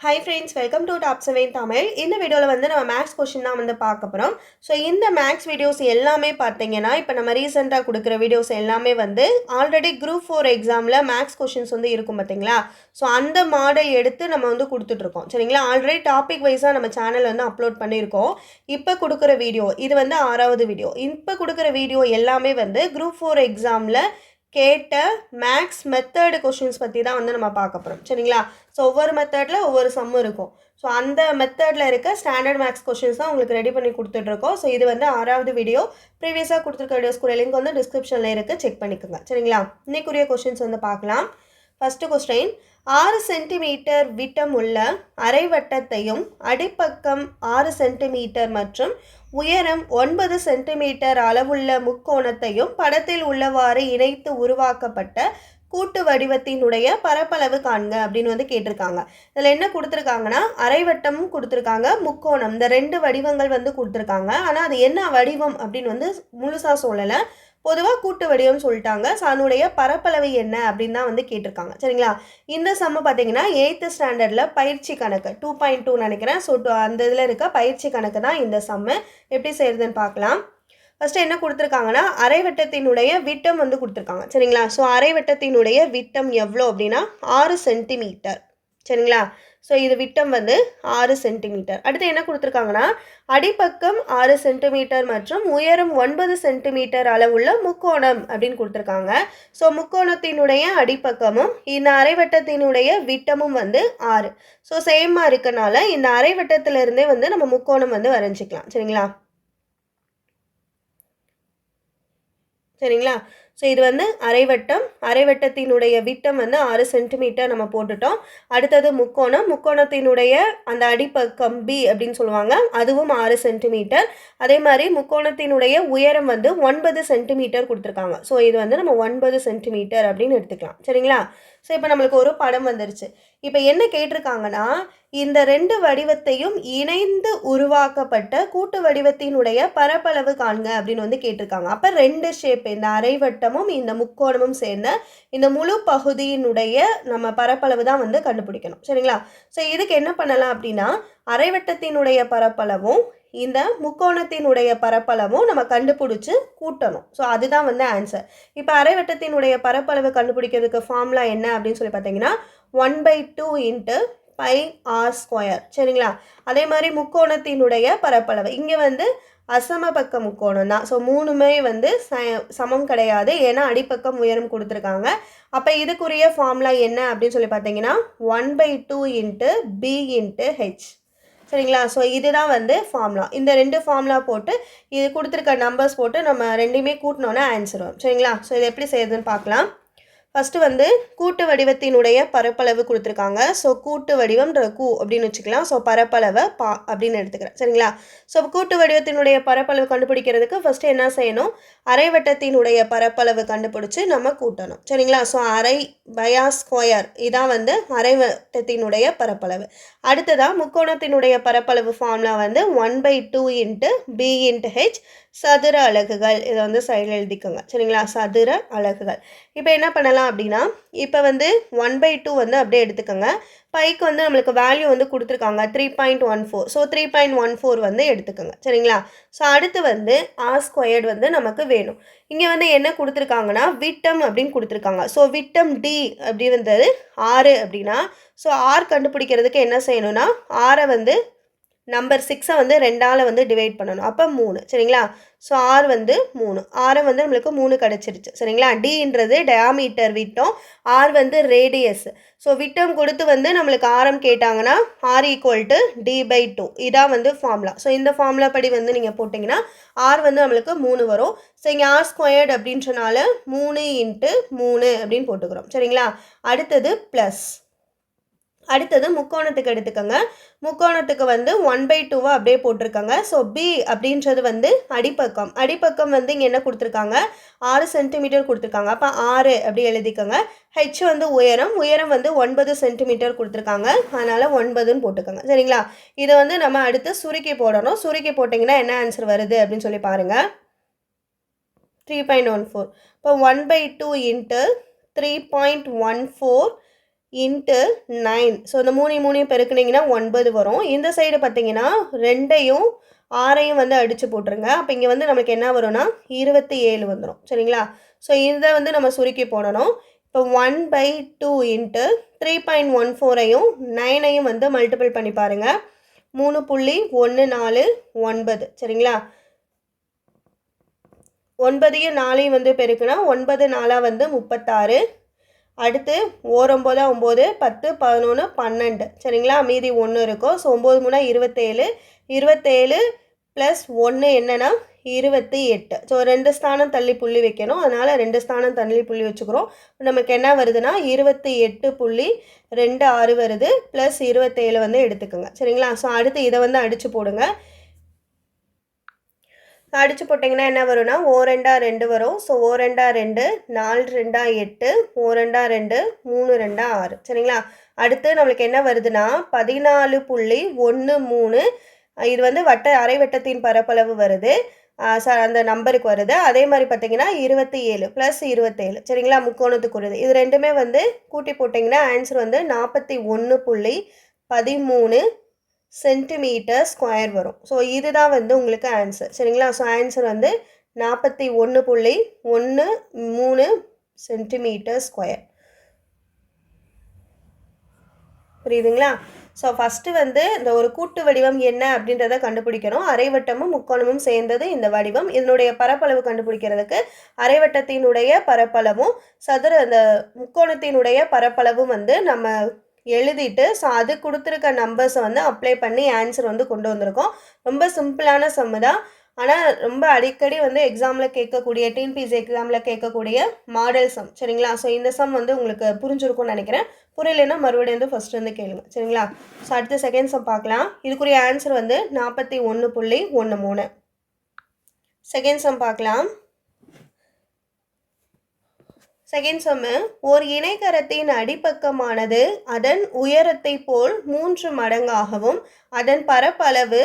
Hi friends welcome to top seven Tamil இந்த வீடியோவில் வந்து நம்ம மேக்ஸ் கொஷின் தான் வந்து பார்க்க போகிறோம் ஸோ இந்த மேக்ஸ் வீடியோஸ் எல்லாமே பார்த்தீங்கன்னா இப்போ நம்ம ரீசெண்டாக கொடுக்குற வீடியோஸ் எல்லாமே வந்து ஆல்ரெடி குரூப் ஃபோர் எக்ஸாமில் மேக்ஸ் கொஷின்ஸ் வந்து இருக்கும் பார்த்தீங்களா? ஸோ அந்த மாடல் எடுத்து நம்ம வந்து கொடுத்துட்ருக்கோம் சரிங்களா? ஆல்ரெடி டாபிக் வைஸாக நம்ம சேனல் வந்து அப்லோட் பண்ணியிருக்கோம். இப்போ கொடுக்குற வீடியோ இது வந்து ஆறாவது வீடியோ இப்போ கொடுக்குற வீடியோ எல்லாமே வந்து குரூப் ஃபோர் எக்ஸாமில் கேட்ட மேக்ஸ் மெத்தடு கொஷின்ஸ் பற்றி தான் வந்து நம்ம பார்க்க போகிறோம் சரிங்களா? ஸோ ஒவ்வொரு மெத்தடில் ஒவ்வொரு சம்மும் இருக்கும். ஸோ அந்த மெத்தடில் இருக்க ஸ்டாண்டர்ட் மேக்ஸ் கொஷின்ஸ் தான் உங்களுக்கு ரெடி பண்ணி கொடுத்துட்ருக்கோம். ஸோ இது வந்து ஆறாவது வீடியோ ப்ரீவியஸாக கொடுத்துருக்க வீடியோஸ்க்குரிய லிங்க் வந்து டிஸ்கிரிப்ஷனில் இருக்குது செக் பண்ணிக்கோங்க. சரிங்களா? இன்னைக்குரிய கொஷின்ஸ் வந்து பார்க்கலாம். ஃபஸ்ட்டு கொஸ்டின் ஆறு சென்டிமீட்டர் விட்டம் உள்ள அரைவட்டத்தையும் அடிப்பக்கம் ஆறு சென்டிமீட்டர் மற்றும் உயரம் ஒன்பது சென்டிமீட்டர் அளவுள்ள முக்கோணத்தையும் படத்தில் உள்ளவாறு இணைத்து உருவாக்கப்பட்ட கூட்டு வடிவத்தினுடைய பரப்பளவு காண்க அப்படின்னு வந்து கேட்டிருக்காங்க. இதில் என்ன கொடுத்துருக்காங்கன்னா அரைவட்டமும் கொடுத்துருக்காங்க முக்கோணம். இந்த ரெண்டு வடிவங்கள் வந்து கொடுத்துருக்காங்க. ஆனால் அது என்ன வடிவம் அப்படின்னு வந்து முழுசாக சொல்லலை. பொதுவாக கூட்டு வடிவம் சொல்லிட்டாங்க. ஸோ அதனுடைய பரப்பளவு என்ன அப்படின்னு தான் வந்து கேட்டிருக்காங்க. சரிங்களா? இந்த சம்ம பார்த்தீங்கன்னா எயித்து ஸ்டாண்டர்டில் பயிற்சி கணக்கு டூ பாயிண்ட் டூ நினைக்கிறேன். ஸோ அந்த இதில் இருக்க பயிற்சி கணக்கு தான் இந்த சம்மு எப்படி செய்கிறதுன்னு பார்க்கலாம். ஃபஸ்ட்டு என்ன கொடுத்துருக்காங்கன்னா அரைவட்டத்தினுடைய விட்டம் வந்து கொடுத்துருக்காங்க. சரிங்களா? ஸோ அரைவட்டத்தினுடைய விட்டம் எவ்வளோ அப்படின்னா ஆறு சென்டிமீட்டர் சரிங்களா? ஸோ இது விட்டம் வந்து ஆறு சென்டிமீட்டர் அடுத்து என்ன கொடுத்துருக்காங்கன்னா அடிப்பக்கம் ஆறு சென்டிமீட்டர் மற்றும் உயரம் ஒன்பது சென்டிமீட்டர் அளவுள்ள முக்கோணம் அப்படின்னு கொடுத்துருக்காங்க. ஸோ முக்கோணத்தினுடைய அடிப்பக்கமும் இந்த அரைவட்டத்தினுடைய விட்டமும் வந்து ஆறு. ஸோ சேமாக இருக்கனால இந்த அரைவட்டத்திலிருந்தே வந்து நம்ம முக்கோணம் வந்து வரைஞ்சிக்கலாம். சரிங்களா? சரிங்களா? ஸோ இது வந்து அரைவட்டம். அரைவட்டத்தினுடைய விட்டம் வந்து ஆறு சென்டிமீட்டர் நம்ம போட்டுட்டோம். அடுத்தது முக்கோணம். முக்கோணத்தினுடைய அந்த அடிப்பக்கம் பி அப்படின்னு சொல்லுவாங்க. அதுவும் ஆறு சென்டிமீட்டர் அதே மாதிரி முக்கோணத்தினுடைய உயரம் வந்து ஒன்பது சென்டிமீட்டர் கொடுத்துருக்காங்க. ஸோ இது வந்து நம்ம ஒன்பது சென்டிமீட்டர் அப்படின்னு எடுத்துக்கலாம். சரிங்களா? ஸோ இப்போ நம்மளுக்கு ஒரு படம் வந்துருச்சு. இப்போ என்ன கேட்டிருக்காங்கன்னா இந்த ரெண்டு வடிவத்தையும் இணைந்து உருவாக்கப்பட்ட கூட்டு வடிவத்தினுடைய பரப்பளவு காண்க அப்படின்னு வந்து கேட்டிருக்காங்க. அப்போ ரெண்டு ஷேப் இந்த அரைவட்டமும் இந்த முக்கோணமும் சேர்ந்த இந்த முழு பகுதியினுடைய நம்ம பரப்பளவு தான் வந்து கண்டுபிடிக்கணும். சரிங்களா? ஸோ இதுக்கு என்ன பண்ணலாம் அப்படின்னா அரைவட்டத்தினுடைய பரப்பளவும் இந்த முக்கோணத்தினுடைய பரப்பளவும் நம்ம கண்டுபிடிச்சி கூட்டணும். ஸோ அதுதான் வந்து ஆன்சர் இப்போ அரைவட்டத்தினுடைய பரப்பளவு கண்டுபிடிக்கிறதுக்கு ஃபார்முலா என்ன அப்படின்னு சொல்லி பார்த்தீங்கன்னா one by two into pi R square சரிங்களா? அதே மாதிரி முக்கோணத்தினுடைய பரப்பளவு. இங்கே வந்து அசம பக்க முக்கோணம் தான். ஸோ மூணுமே வந்து ச சமம் கிடையாது. ஏன்னா அடிப்பக்கம் உயரம் கொடுத்துருக்காங்க. அப்போ இதுக்குரிய ஃபார்முலா என்ன அப்படின்னு சொல்லி பார்த்தீங்கன்னா one by two into B into H சரிங்களா? ஸோ இதுதான் வந்து ஃபார்முலா இந்த ரெண்டு ஃபார்முலா போட்டு இது கொடுத்துருக்க நம்பர்ஸ் போட்டு நம்ம ரெண்டையுமே கூட்டினோன்னே ஆன்சர் வரும். சரிங்களா? ஸோ இது எப்படி செய்யுதுன்னு பார்க்கலாம். ஃபஸ்ட்டு வந்து கூட்டு வடிவத்தினுடைய பரப்பளவு கொடுத்துருக்காங்க. ஸோ கூட்டு வடிவம்ன்ற கூ அப்படின்னு வச்சுக்கலாம். ஸோ பரப்பளவை பா அப்படின்னு எடுத்துக்கிறேன். சரிங்களா? ஸோ கூட்டு வடிவத்தினுடைய பரப்பளவு கண்டுபிடிக்கிறதுக்கு ஃபஸ்ட்டு என்ன செய்யணும்? அரைவட்டத்தினுடைய பரப்பளவு கண்டுபிடிச்சி நம்ம கூட்டணும். சரிங்களா? ஸோ அரை பயா ஸ்கொயர் இதான் வந்து அரைவட்டத்தினுடைய பரப்பளவு. அடுத்ததாக முக்கோணத்தினுடைய பரப்பளவு ஃபார்முலா வந்து one by two into B into H சதுர அலகுகள். இதை வந்து சைடில் எழுதிக்கோங்க. சரிங்களா? சதுர அலகுகள். இப்போ என்ன பண்ணலாம்? அப்படின்னா இப்போ வந்து ஒன் பை டூ வந்து அப்படியே எடுத்துக்கோங்க. பைக்கு வந்து நம்மளுக்கு வேல்யூ வந்து கொடுத்துருக்காங்க. Three point one four so three point one four வந்து எடுத்துக்கோங்க. சரிங்களா? ஸோ அடுத்து வந்து ஆர் ஸ்கொயர்டு வந்து நமக்கு வேணும். இங்கே வந்து என்ன கொடுத்துருக்காங்கன்னா விட்டம் அப்படின்னு கொடுத்துருக்காங்க. ஸோ விட்டம் டி அப்படி வந்தது ஆறு அப்படின்னா ஸோ ஆர் கண்டுபிடிக்கிறதுக்கு என்ன செய்யணும்னா ஆரை வந்து நம்பர் சிக்ஸை வந்து ரெண்டால் வந்து டிவைட் பண்ணணும். அப்போ மூணு. சரிங்களா? ஸோ ஆர் வந்து மூணு. ஆரை வந்து நம்மளுக்கு மூணு கிடச்சிருச்சு. சரிங்களா? டின்றது டயாமீட்டர் விட்டம். ஆர் வந்து ரேடியஸ் ஸோ விட்டம் கொடுத்து வந்து நம்மளுக்கு ஆரம் கேட்டாங்கன்னா R equal to D by two இதான் வந்து ஃபார்முலா ஸோ இந்த ஃபார்முலா படி வந்து நீங்கள் போட்டிங்கன்னா ஆர் வந்து நம்மளுக்கு மூணு வரும். ஸோ இங்கே ஆர் ஸ்கொயர்டு அப்படின்றனால மூணு இன்ட்டு மூணு அப்படின்னு போட்டுக்கிறோம். சரிங்களா? அடுத்தது ப்ளஸ் அடுத்தது முக்கோணத்துக்கு எடுத்துக்கோங்க. முக்கோணத்துக்கு வந்து ஒன் பை டூவாக அப்படியே போட்டிருக்காங்க. ஸோ பி அப்படின்றது வந்து அடிப்பக்கம். அடிப்பக்கம் வந்து இங்கே என்ன கொடுத்துருக்காங்க? ஆறு சென்டிமீட்டர் கொடுத்துருக்காங்க. அப்போ ஆறு அப்படி எழுதிக்கோங்க. ஹெச் வந்து உயரம் உயரம் வந்து ஒன்பது சென்டிமீட்டர் கொடுத்துருக்காங்க. அதனால் ஒன்பதுன்னு போட்டுக்கோங்க. சரிங்களா? இதை வந்து நம்ம அடுத்து சுருக்கி போடணும். சுருக்கி போட்டிங்கன்னா என்ன ஆன்சர் வருது அப்படின்னு சொல்லி பாருங்கள் த்ரீ பாயிண்ட் ஒன் ஃபோர் இப்போ one by two into three point one four into nine so இந்த மூணு மூணையும் பெருக்குனீங்கன்னா ஒன்பது வரும். இந்த சைடு பார்த்தீங்கன்னா ரெண்டையும் ஆறையும் வந்து அடித்து போட்டுருங்க. அப்போ இங்கே வந்து நமக்கு என்ன வரும்னா இருபத்தி ஏழு வந்துடும் சரிங்களா? ஸோ இதை வந்து நம்ம சுருக்கி போடணும். இப்போ one by two into three point one ஃபோரையும் நைனையும் வந்து மல்டிபிள் பண்ணி பாருங்கள் மூணு புள்ளி ஒன்று நாலு ஒன்பது. சரிங்களா? ஒன்பதையும் நாலையும் வந்து பெருக்குனா ஒன்பது நாலாக வந்து முப்பத்தாறு. அடுத்து ஓரொம்போதா ஒம்பது பத்து பதினொன்று பன்னெண்டு. சரிங்களா? மீதி ஒன்று இருக்கும். ஸோ ஒம்பது மூணா இருபத்தேழு. இருபத்தேழு ப்ளஸ் ஒன்று என்னென்னா இருபத்தி எட்டு ஸோ ரெண்டு ஸ்தானம் தள்ளி புள்ளி வைக்கணும். அதனால் ரெண்டு ஸ்தானம் தள்ளி புள்ளி வச்சுக்கிறோம். நமக்கு என்ன வருதுன்னா இருபத்தி எட்டு புள்ளி ரெண்டு ஆறு வருது. ப்ளஸ் இருபத்தேழு வந்து எடுத்துக்கோங்க. சரிங்களா? ஸோ அடுத்து இதை வந்து அடித்து போடுங்க. அடித்து போட்டிங்கன்னா என்ன வரும்னா ஓ ரெண்டா ரெண்டு வரும். ஸோ ஓ ரெண்டா ரெண்டு நாலு ரெண்டா எட்டு ஓ ரெண்டா ரெண்டு மூணு ரெண்டா ஆறு. சரிங்களா? அடுத்து நம்மளுக்கு என்ன வருதுன்னா பதினாலு புள்ளி ஒன்று மூணு. இது வந்து வட்ட அரை வட்டத்தின் பரப்பளவு வருது. சார் அந்த நம்பருக்கு வருது. அதே மாதிரி பார்த்தீங்கன்னா இருபத்தி ஏழு ப்ளஸ் இருபத்தேழு. சரிங்களா? முக்கோணத்துக்கு வருது இது ரெண்டுமே வந்து கூட்டி போட்டிங்கன்னா ஆன்சர் வந்து நாற்பத்தி ஒன்று புள்ளி பதிமூணு சென்டிமீட்டர் ஸ்கொயர் வரும். ஸோ இதுதான் வந்து உங்களுக்கு ஆன்சர் சரிங்களா? ஸோ ஆன்சர் வந்து நாற்பத்தி ஒன்று புள்ளி ஒன்று மூணு சென்டிமீட்டர் ஸ்கொயர் புரியுதுங்களா? ஸோ ஃபஸ்ட்டு வந்து இந்த ஒரு கூட்டு வடிவம் என்ன அப்படின்றத கண்டுபிடிக்கணும். அரைவட்டமும் முக்கோணமும் சேர்ந்தது இந்த வடிவம். இதனுடைய பரப்பளவு கண்டுபிடிக்கிறதுக்கு அரைவட்டத்தினுடைய பரப்பளவும் சதுர அந்த முக்கோணத்தினுடைய பரப்பளவும் வந்து நம்ம எழுதிட்டு ஸோ அது கொடுத்துருக்க நம்பர்ஸை வந்து அப்ளை பண்ணி ஆன்சர் வந்து கொண்டு வந்திருக்கோம். ரொம்ப சிம்பிளான சம்மு தான். ஆனால் ரொம்ப அடிக்கடி வந்து எக்ஸாமில் கேட்கக்கூடிய டிஎன்பிசி எக்ஸாமில் கேட்கக்கூடிய மாடல் சம் சரிங்களா? ஸோ இந்த சம் வந்து உங்களுக்கு புரிஞ்சிருக்கும்னு நினைக்கிறேன். புரியலைன்னா மறுபடியும் வந்து ஃபஸ்ட்டு வந்து கேளுங்க. சரிங்களா? ஸோ அடுத்த செகண்ட் சம் பார்க்கலாம். இதுக்குரிய ஆன்சர் வந்து நாற்பத்தி ஒன்று புள்ளி ஒன்று மூணு. செகண்ட் சம் பார்க்கலாம். செகண்ட் சம்மு ஓர் இணைகரத்தின் அடிப்பக்கமானது அதன் உயரத்தை போல் மூன்று மடங்காகவும் அதன் பரப்பளவு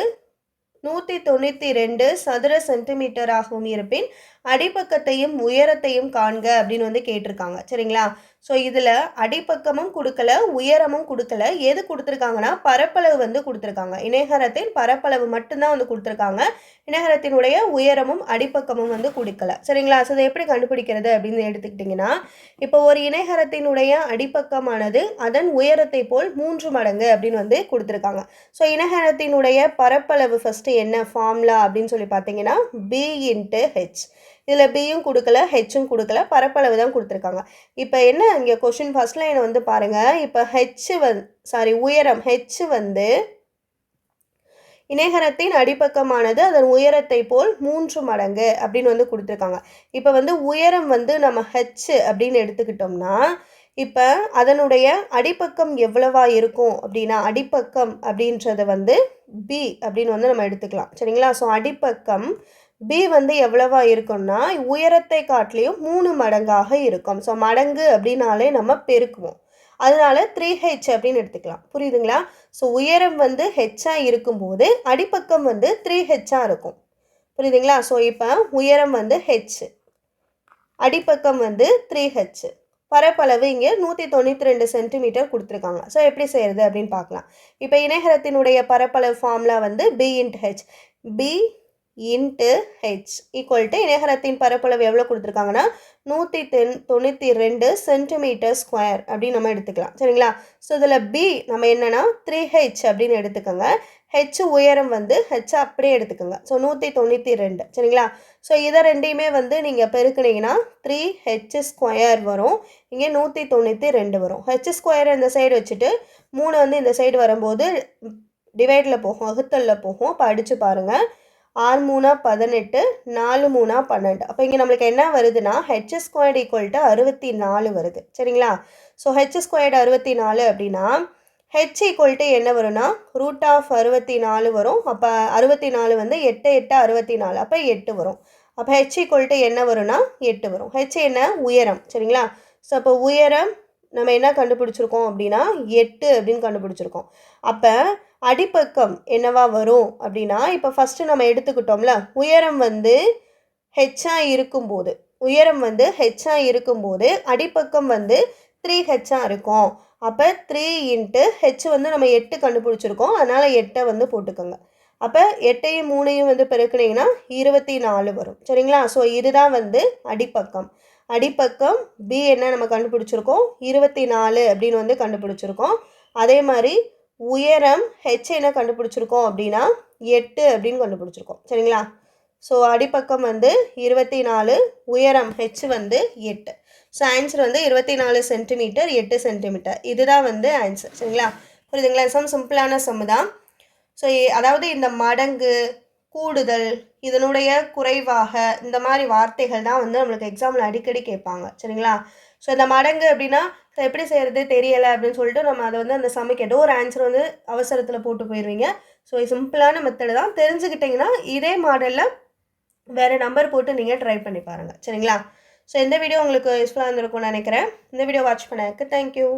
நூற்றி தொண்ணூற்றி ரெண்டு சதுர சென்டிமீட்டராகவும் இருப்பின் அடிப்பக்கத்தையும் உயரத்தையும் காண்க அப்படின்னு வந்து கேட்டிருக்காங்க. சரிங்களா? ஸோ இதில் அடிப்பக்கமும் கொடுக்கல உயரமும் கொடுக்கல. எது கொடுத்துருக்காங்கன்னா பரப்பளவு வந்து கொடுத்துருக்காங்க. இணையகரத்தின் பரப்பளவு மட்டும்தான் வந்து கொடுத்துருக்காங்க. இணையகரத்தினுடைய உயரமும் அடிப்பக்கமும் வந்து கொடுக்கல. சரிங்களா? ஸோ அதை எப்படி கண்டுபிடிக்கிறது அப்படின்னு எடுத்துக்கிட்டிங்கன்னா இப்போ ஒரு இணையகரத்தினுடைய அடிப்பக்கமானது அதன் உயரத்தை போல் மூன்று மடங்கு அப்படின்னு வந்து கொடுத்துருக்காங்க. ஸோ இணையகரத்தினுடைய பரப்பளவு ஃபஸ்ட்டு என்ன? ஃபார்ம்லா அப்படின்னு சொல்லி பார்த்தீங்கன்னா பி இன்ட்டு ஹெச் இதில் பியும் கொடுக்கல ஹெச்சும் கொடுக்கல பரப்பளவு தான் கொடுத்துருக்காங்க. இப்போ என்ன இங்கே கொஷின் ஃபஸ்ட் லைனை வந்து பாருங்கள் இப்போ ஹெச்சு வந் சாரி உயரம் ஹெச்சு வந்து இணைகரத்தின் அடிப்பக்கமானது அதன் உயரத்தை போல் மூன்று மடங்கு அப்படின்னு வந்து கொடுத்துருக்காங்க. இப்போ வந்து உயரம் வந்து நம்ம ஹெச் அப்படின்னு எடுத்துக்கிட்டோம்னா இப்போ அதனுடைய அடிப்பக்கம் எவ்வளவா இருக்கும் அப்படின்னா அடிப்பக்கம் அப்படின்றத வந்து பி அப்படின்னு வந்து நம்ம எடுத்துக்கலாம். சரிங்களா? ஸோ அடிப்பக்கம் பி வந்து எவ்வளவா இருக்கும்னா உயரத்தை காட்டிலையும் மூணு மடங்காக இருக்கும். ஸோ மடங்கு அப்படின்னாலே நம்ம பெருக்குவோம். அதனால த்ரீ ஹெச் அப்படின்னு எடுத்துக்கலாம். புரியுதுங்களா? ஸோ உயரம் வந்து ஹெச்சாக இருக்கும்போது அடிப்பக்கம் வந்து த்ரீ ஹெச்சாக இருக்கும். புரியுதுங்களா? ஸோ இப்போ உயரம் வந்து ஹெச் அடிப்பக்கம் வந்து த்ரீ ஹெச் பரப்பளவு இங்கே நூற்றி தொண்ணூற்றி ரெண்டு சென்டிமீட்டர் கொடுத்துருக்காங்க. ஸோ எப்படி செய்கிறது அப்படின்னு பார்க்கலாம். இப்போ இணையகரத்தினுடைய பரப்பளவு ஃபார்முலா வந்து B into H B into H equal to இணையகரத்தின் பரப்பளவு எவ்வளோ கொடுத்துருக்காங்கன்னா நூற்றி தென் தொண்ணூற்றி ரெண்டு சென்டிமீட்டர் ஸ்கொயர் அப்படின்னு நம்ம எடுத்துக்கலாம். சரிங்களா? ஸோ இதில் பி நம்ம என்னென்னா த்ரீ ஹெச் அப்படின்னு எடுத்துக்கோங்க. ஹெச் உயரம் வந்து ஹெச் அப்படியே எடுத்துக்கோங்க. ஸோ நூற்றி தொண்ணூற்றி ரெண்டு. சரிங்களா? ஸோ இதை ரெண்டையுமே வந்து நீங்கள் பெருக்குனீங்கன்னா த்ரீ ஹெச் ஸ்கொயர் வரும். இங்கே நூற்றி தொண்ணூற்றி ரெண்டு வரும். ஹெச் ஸ்கொயர் இந்த சைடு வச்சுட்டு மூணு வந்து இந்த சைடு வரும்போது டிவைடில் போகும் வகுத்தலில் போகும். அப்போ அடித்து பாருங்கள் ஆறு மூணா பதினெட்டு நாலு மூணா பன்னெண்டு. அப்போ இங்கே நம்மளுக்கு என்ன வருதுன்னா ஹெச் ஸ்கொயர்டு ஈக்குவல் டு அறுபத்தி நாலு வருது. சரிங்களா? ஸோ ஹெச் ஸ்கொயர்டு அறுபத்தி நாலு அப்படின்னா ஹெச் ஈக்குவல் டு என்ன வரும்னா ரூட் ஆஃப் அறுபத்தி நாலு வரும். அப்போ அறுபத்தி நாலு வந்து எட்டு எட்டு அறுபத்தி நாலு. அப்போ எட்டு வரும். அப்போ ஹெச் ஈக்குவல் டு என்ன வரும்னா எட்டு வரும். ஹெச் என்ன? உயரம். சரிங்களா? ஸோ அப்போ உயரம் நம்ம என்ன கண்டுபிடிச்சிருக்கோம் அப்படின்னா எட்டு அப்படின்னு கண்டுபிடிச்சிருக்கோம். அப்போ அடிப்பக்கம் என்னவா வரும் அப்படின்னா இப்போ ஃபஸ்ட்டு நம்ம எடுத்துக்கிட்டோம்ல உயரம் வந்து ஹெச்சாக இருக்கும்போது உயரம் வந்து ஹெச்சாக இருக்கும்போது அடிப்பக்கம் வந்து த்ரீ ஹெச்சாக இருக்கும். அப்போ த்ரீ இன்ட்டு ஹெச் வந்து நம்ம எட்டு கண்டுபிடிச்சிருக்கோம் அதனால் எட்டை வந்து போட்டுக்கோங்க. அப்போ எட்டையும் மூணையும் வந்து பெருக்குனீங்கன்னா இருபத்தி நாலு வரும். சரிங்களா? ஸோ இதுதான் வந்து அடிப்பக்கம். அடிப்பக்கம் பி என்ன நம்ம கண்டுபிடிச்சிருக்கோம்? இருபத்தி நாலு அப்படின்னு வந்து கண்டுபிடிச்சிருக்கோம். அதே மாதிரி உயரம் ஹெச் என்ன கண்டுபிடிச்சிருக்கோம் அப்படின்னா எட்டு அப்படின்னு கண்டுபிடிச்சிருக்கோம். சரிங்களா? ஸோ அடிப்பக்கம் வந்து இருபத்தி நாலு உயரம் ஹெச் வந்து எட்டு. ஸோ ஆன்சர் வந்து இருபத்தி நாலு சென்டிமீட்டர் எட்டு சென்டிமீட்டர் இதுதான் வந்து ஆன்சர் சரிங்களா? புரியுதுங்களா? சம் சிம்பிளான சம் தான். ஸோ அதாவது இந்த மடங்கு கூடுதல் இதனுடைய குறைவாக இந்த மாதிரி வார்த்தைகள் தான் வந்து நம்மளுக்கு எக்ஸாமில் அடிக்கடி கேட்பாங்க. சரிங்களா? ஸோ இந்த மடங்கு அப்படின்னா ஸோ எப்படி செய்கிறது தெரியலை அப்படின்னு சொல்லிட்டு நம்ம அதை வந்து அந்த சமைக்க ஏதோ ஒரு ஆன்சர் வந்து அவசரத்தில் போட்டு போயிடுவீங்க ஸோ சிம்பிளான மெத்தடு தான். தெரிஞ்சுக்கிட்டிங்கன்னா இதே மாடலில் வேறு நம்பர் போட்டு நீங்கள் ட்ரை பண்ணி பாருங்கள் சரிங்களா? ஸோ இந்த வீடியோ உங்களுக்கு யூஸ்ஃபுல்லாக இருந்திருக்கும்னு நினைக்கிறேன். இந்த வீடியோ வாட்ச் பண்ணதுக்கு தேங்க்யூ